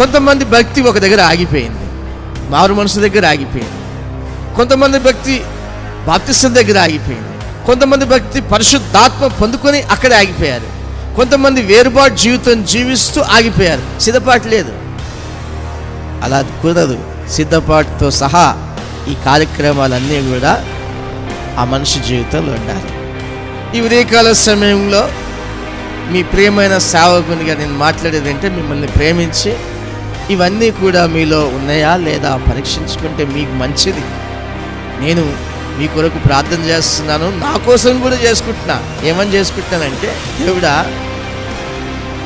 కొంతమంది భక్తి ఒక దగ్గర ఆగిపోయింది. మారు మనసు దగ్గర ఆగిపోయింది. కొంతమంది భక్తి బాప్తిస్తం దగ్గర ఆగిపోయింది. కొంతమంది భక్తి పరిశుద్ధాత్మ పొందుకొని అక్కడే ఆగిపోయారు. కొంతమంది వేరుబాటు జీవితం జీవిస్తూ ఆగిపోయారు. సిద్ధపాటు లేదు. అలా కుదరదు. సిద్ధపాటుతో సహా ఈ కార్యక్రమాలన్నీ కూడా ఆ మనిషి జీవితంలో ఉండాలి. ఈ ఉదయకాల సమయంలో మీ ప్రియమైన సేవకునిగా నేను మాట్లాడేది అంటే మిమ్మల్ని ప్రేమించి ఇవన్నీ కూడా మీలో ఉన్నాయా లేదా పరీక్షించుకుంటే మీకు మంచిది? నేను మీ కొరకు ప్రార్థన చేస్తున్నాను నా కోసం కూడా చేసుకుంటున్నా. ఏమని చేసుకుంటున్నానంటే దేవుడా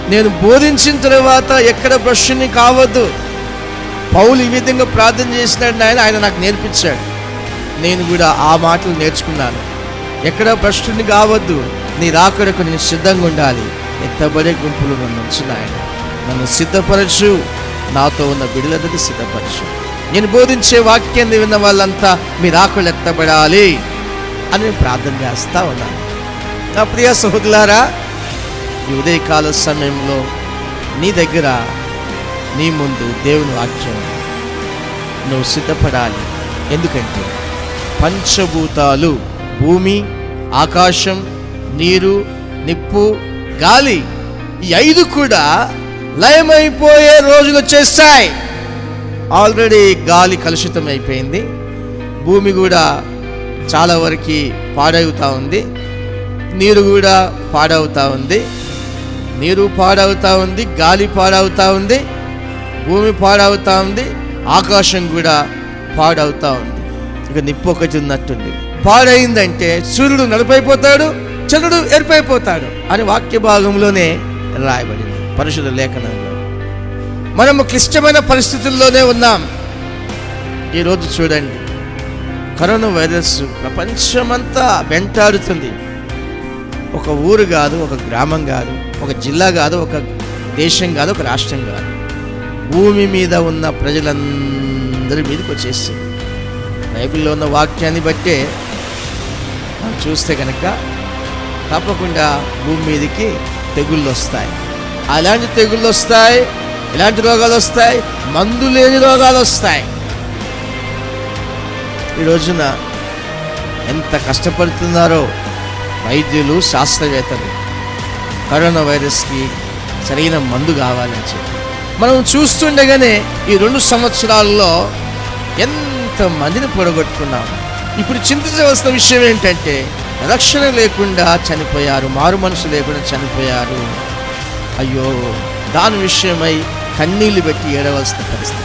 నేను బోధించిన తర్వాత ఎక్కడ బ్రష్ని కావద్దు. పౌలు ఈ విధంగా ప్రార్థన చేసినాడు ఆయన ఆయన నాకు నేర్పించాడు. నేను కూడా ఆ మాటలు నేర్చుకున్నాను. ఎక్కడ భ్రష్టుని కావద్దు నీ రాకడకు నేను సిద్ధంగా ఉండాలి. ఎత్తబడే గుంపులు నన్ను ఉంచిన ఆయన నన్ను సిద్ధపరచు. నాతో ఉన్న బిడ్డలందరినీ సిద్ధపరచు. నేను బోధించే వాక్యాన్ని విన్న వాళ్ళంతా మీరు ఆకులు ఎత్తబడాలి అని ప్రార్థన చేస్తా ఉన్నాను. నా ప్రియ సహోదరులారా ఈ ఉదయకాల సమయంలో నీ దగ్గర నీ ముందు దేవుని వాక్యం నువ్వు సిద్ధపడాలి. ఎందుకంటే పంచభూతాలు భూమి ఆకాశం నీరు నిప్పు గాలి ఈ ఐదు కూడా లయమైపోయే రోజులు వచ్చేస్తాయి ఆల్రెడీ గాలి కలుషితం అయిపోయింది భూమి కూడా చాలా వరకు పాడవుతూ ఉంది. నీరు కూడా పాడవుతూ ఉంది. నీరు పాడవుతూ ఉంది గాలి పాడవుతూ ఉంది భూమి పాడవుతూ ఉంది ఆకాశం కూడా పాడవుతూ ఉంది. ఇక నిప్పు ఒకటి ఉన్నట్టుంది. పాడైందంటే సూర్యుడు నలుపైపోతాడు చంద్రుడు ఎరుపైపోతాడు అని వాక్య భాగంలోనే రాయబడింది. పరిశుద్ధ లేఖనంలో మనము క్లిష్టమైన పరిస్థితుల్లోనే ఉన్నాం. ఈరోజు చూడండి. కరోనా వైరస్ ప్రపంచమంతా వెంటాడుతుంది. ఒక ఊరు కాదు ఒక గ్రామం కాదు ఒక జిల్లా కాదు ఒక దేశం కాదు ఒక రాష్ట్రం కాదు. భూమి మీద ఉన్న ప్రజలందరి మీదకి వచ్చేసింది. బైబిల్లో ఉన్న వాక్యాన్ని బట్టే మనం చూస్తే కనుక తప్పకుండా భూమి మీదకి తెగుళ్ళు వస్తాయి. అలాంటి తెగుళ్ళు వస్తాయి ఇలాంటి రోగాలు వస్తాయి మందు లేని రోగాలు వస్తాయి. ఈ రోజున ఎంత కష్టపడుతున్నారో వైద్యులు శాస్త్రవేత్తలు. కరోనా వైరస్కి సరైన మందు కావాలని చెప్పి. మనం చూస్తుండగానే ఈ రెండు సంవత్సరాల్లో ఎంత మందిని పొడగొట్టుకున్నాం. ఇప్పుడు చింతించవలసిన విషయం ఏంటంటే రక్షణ లేకుండా చనిపోయారు మారు మనసు లేకుండా చనిపోయారు. అయ్యో దాని విషయమై కన్నీళ్ళు పెట్టి ఏడవలసిన పరిస్థితి.